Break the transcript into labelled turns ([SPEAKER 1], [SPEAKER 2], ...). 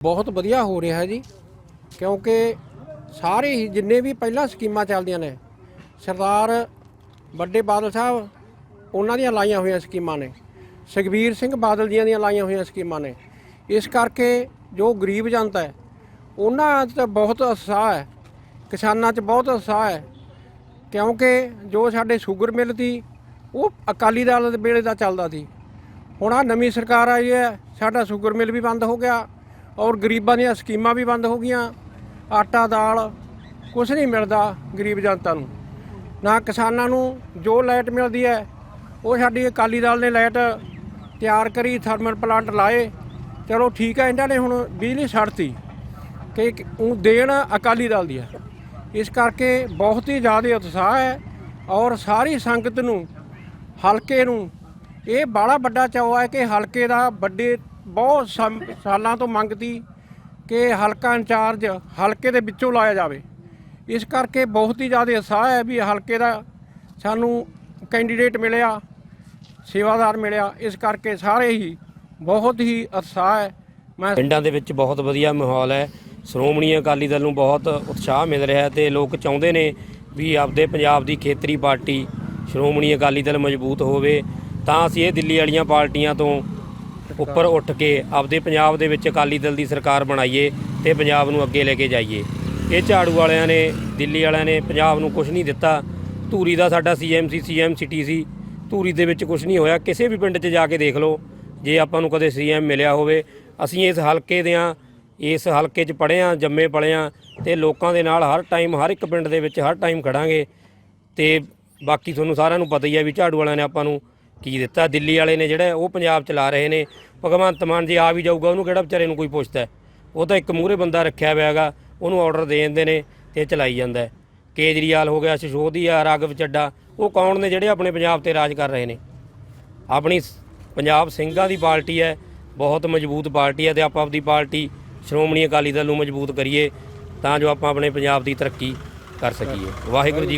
[SPEAKER 1] ਬਹੁਤ ਵਧੀਆ ਹੋ ਰਿਹਾ ਜੀ, ਕਿਉਂਕਿ ਸਾਰੇ ਹੀ ਜਿੰਨੇ ਵੀ ਪਹਿਲਾਂ ਸਕੀਮਾਂ ਚੱਲਦੀਆਂ ਨੇ, ਸਰਦਾਰ ਵੱਡੇ ਬਾਦਲ ਸਾਹਿਬ, ਉਹਨਾਂ ਦੀਆਂ ਲਾਈਆਂ ਹੋਈਆਂ ਸਕੀਮਾਂ ਨੇ, ਸੁਖਬੀਰ ਸਿੰਘ ਬਾਦਲ ਜੀਆਂ ਦੀਆਂ ਲਾਈਆਂ ਹੋਈਆਂ ਸਕੀਮਾਂ ਨੇ। ਇਸ ਕਰਕੇ ਜੋ ਗਰੀਬ ਜਨਤਾ ਹੈ, ਉਹਨਾਂ 'ਚ ਤਾਂ ਬਹੁਤ ਉਤਸ਼ਾਹ ਹੈ, ਕਿਸਾਨਾਂ 'ਚ ਬਹੁਤ ਉਤਸ਼ਾਹ ਹੈ, ਕਿਉਂਕਿ ਜੋ ਸਾਡੇ ਸ਼ੂਗਰ ਮਿਲ ਸੀ ਉਹ ਅਕਾਲੀ ਦਲ ਦੇ ਵੇਲੇ ਦਾ ਚੱਲਦਾ ਸੀ। ਹੁਣ ਆ ਨਵੀਂ ਸਰਕਾਰ ਆਈ ਹੈ, ਸਾਡਾ ਸ਼ੂਗਰ ਮਿਲ ਵੀ ਬੰਦ ਹੋ ਗਿਆ ਔਰ ਗਰੀਬਾਂ ਦੀਆਂ ਸਕੀਮਾਂ ਵੀ ਬੰਦ ਹੋ ਗਈਆਂ। ਆਟਾ, ਦਾਲ ਕੁਝ ਨਹੀਂ ਮਿਲਦਾ ਗਰੀਬ ਜਨਤਾ ਨੂੰ। ਨਾ ਕਿਸਾਨਾਂ ਨੂੰ ਜੋ ਲਾਈਟ ਮਿਲਦੀ ਹੈ, ਉਹ ਸਾਡੀ ਅਕਾਲੀ ਦਲ ਨੇ ਲਾਈਟ ਤਿਆਰ ਕਰੀ, ਥਰਮਲ ਪਲਾਂਟ ਲਾਏ। ਚਲੋ ਠੀਕ ਹੈ, ਇਹਨਾਂ ਨੇ ਹੁਣ ਬਿਜਲੀ ਛੱਡਤੀ। ਕਿ ਉਹ ਦੇਣ ਅਕਾਲੀ ਦਲ ਦੀ ਹੈ। ਇਸ ਕਰਕੇ ਬਹੁਤ ਹੀ ਜ਼ਿਆਦਾ ਉਤਸ਼ਾਹ ਹੈ ਔਰ ਸਾਰੀ ਸੰਗਤ ਨੂੰ, ਹਲਕੇ ਨੂੰ, ਇਹ ਬਾਲਾ ਵੱਡਾ ਚਾਅ ਹੈ ਕਿ ਹਲਕੇ ਦਾ ਵੱਡੇ ਬਹੁਤ ਸਮ- ਸਾਲਾਂ ਤੋਂ ਮੰਗਤੀ ਕਿ ਹਲਕਾ ਇੰਚਾਰਜ ਹਲਕੇ ਦੇ ਵਿੱਚੋਂ ਲਾਇਆ ਜਾਵੇ। ਇਸ ਕਰਕੇ ਬਹੁਤ ਹੀ ਜ਼ਿਆਦਾ ਉਤਸ਼ਾਹ ਹੈ ਵੀ ਹਲਕੇ ਦਾ ਸਾਨੂੰ ਕੈਂਡੀਡੇਟ ਮਿਲਿਆ, ਸੇਵਾਦਾਰ ਮਿਲਿਆ। ਇਸ ਕਰਕੇ ਸਾਰੇ ਹੀ ਬਹੁਤ ਹੀ ਉਤਸ਼ਾਹ ਹੈ। ਮੈਂ
[SPEAKER 2] ਪਿੰਡਾਂ ਦੇ ਵਿੱਚ ਬਹੁਤ ਵਧੀਆ ਮਾਹੌਲ ਹੈ। ਸ਼੍ਰੋਮਣੀ ਅਕਾਲੀ ਦਲ ਨੂੰ ਬਹੁਤ ਉਤਸ਼ਾਹ ਮਿਲ ਰਿਹਾ ਹੈ ਤੇ ਲੋਕ ਚਾਹੁੰਦੇ ਨੇ ਵੀ ਆਪਦੇ ਪੰਜਾਬ ਦੀ ਖੇਤਰੀ ਪਾਰਟੀ ਸ਼੍ਰੋਮਣੀ ਅਕਾਲੀ ਦਲ ਮਜ਼ਬੂਤ ਹੋਵੇ। ਤਾਂ ਅਸੀਂ ਇਹ ਦਿੱਲੀ ਵਾਲੀਆਂ ਪਾਰਟੀਆਂ ਤੋਂ ਉੱਪਰ ਉੱਠ ਕੇ ਆਪਦੇ ਪੰਜਾਬ ਦੇ ਵਿੱਚ ਅਕਾਲੀ ਦਲ ਦੀ ਸਰਕਾਰ ਬਣਾਈਏ ਤੇ ਪੰਜਾਬ ਨੂੰ ਅੱਗੇ ਲੈ ਕੇ ਜਾਈਏ। ਇਹ ਝਾੜੂ ਵਾਲਿਆਂ ਨੇ ਦਿੱਲੀ ਵਾਲਿਆਂ ਨੇ ਪੰਜਾਬ ਨੂੰ ਕੁਝ ਨਹੀਂ ਦਿੱਤਾ। ਧੂਰੀ ਦਾ ਸਾਡਾ ਸੀਐਮਸੀ ਸੀਐਮ ਸਿਟੀ ਸੀ। ਧੂਰੀ ਦੇ ਵਿੱਚ ਕੁਝ ਨਹੀਂ ਹੋਇਆ। ਕਿਸੇ ਵੀ ਪਿੰਡ 'ਚ ਜਾ ਕੇ ਦੇਖ ਲਓ। ਜੇ ਆਪਾਂ ਨੂੰ ਕਦੇ ਸੀਐਮ ਮਿਲਿਆ ਹੋਵੇ ਅਸੀਂ ਇਸ ਹਲਕੇ ਦੇ ਆ ਇਸ ਹਲਕੇ 'ਚ ਪੜ੍ਹੇ ਆ ਜੰਮੇ ਪਲੇ ਆ ਤੇ ਲੋਕਾਂ ਦੇ ਨਾਲ ਹਰ ਟਾਈਮ ਹਰ ਇੱਕ ਪਿੰਡ ਦੇ ਵਿੱਚ ਹਰ ਟਾਈਮ ਖੜਾਂਗੇ। ਤੇ ਬਾਕੀ ਤੁਹਾਨੂੰ ਸਾਰਿਆਂ ਨੂੰ ਪਤਾ ਹੀ ਹੈ ਵੀ ਝਾੜੂ ਵਾਲਿਆਂ ਨੇ ਆਪਾਂ ਨੂੰ ਕੀ ਦਿੱਤਾ? ਦਿੱਲੀ ਵਾਲੇ ਨੇ ਜਿਹੜਾ, ਉਹ ਪੰਜਾਬ ਚਲਾ ਰਹੇ ਨੇ। ਭਗਵੰਤ ਮਾਨ ਜੇ ਆ ਵੀ ਜਾਊਗਾ, ਉਹਨੂੰ ਕਿਹੜਾ ਵਿਚਾਰੇ ਨੂੰ ਕੋਈ ਪੁੱਛਦਾ? ਉਹ ਤਾਂ ਇੱਕ ਮੂਹਰੇ ਬੰਦਾ ਰੱਖਿਆ ਹੋਇਆ ਹੈਗਾ, ਉਹਨੂੰ ਆਰਡਰ ਦੇ ਦਿੰਦੇ ਨੇ ਤੇ ਚਲਾਈ ਜਾਂਦਾ ਕੇਜਰੀਵਾਲ ਹੋ ਗਿਆ ਸਿਸੋਦੀਆ ਰਾਘਵ ਚੱਡਾ, ਉਹ ਕੌਣ ਨੇ ਜਿਹੜੇ ਆਪਣੇ ਪੰਜਾਬ ਤੇ ਰਾਜ ਕਰ ਰਹੇ ਨੇ? ਆਪਣੀ ਪੰਜਾਬ ਸਿੰਘਾਂ ਦੀ ਪਾਰਟੀ ਹੈ, ਬਹੁਤ ਮਜ਼ਬੂਤ ਪਾਰਟੀ ਹੈ ਤੇ ਆਪਾਂ ਆਪਦੀ ਪਾਰਟੀ ਸ਼੍ਰੋਮਣੀ ਅਕਾਲੀ ਦਲ ਨੂੰ ਮਜ਼ਬੂਤ ਕਰੀਏ, ਤਾਂ ਜੋ ਆਪਾਂ ਆਪਣੇ ਪੰਜਾਬ ਦੀ ਤਰੱਕੀ ਕਰ ਸਕੀਏ। ਵਾਹਿਗੁਰੂ ਜੀ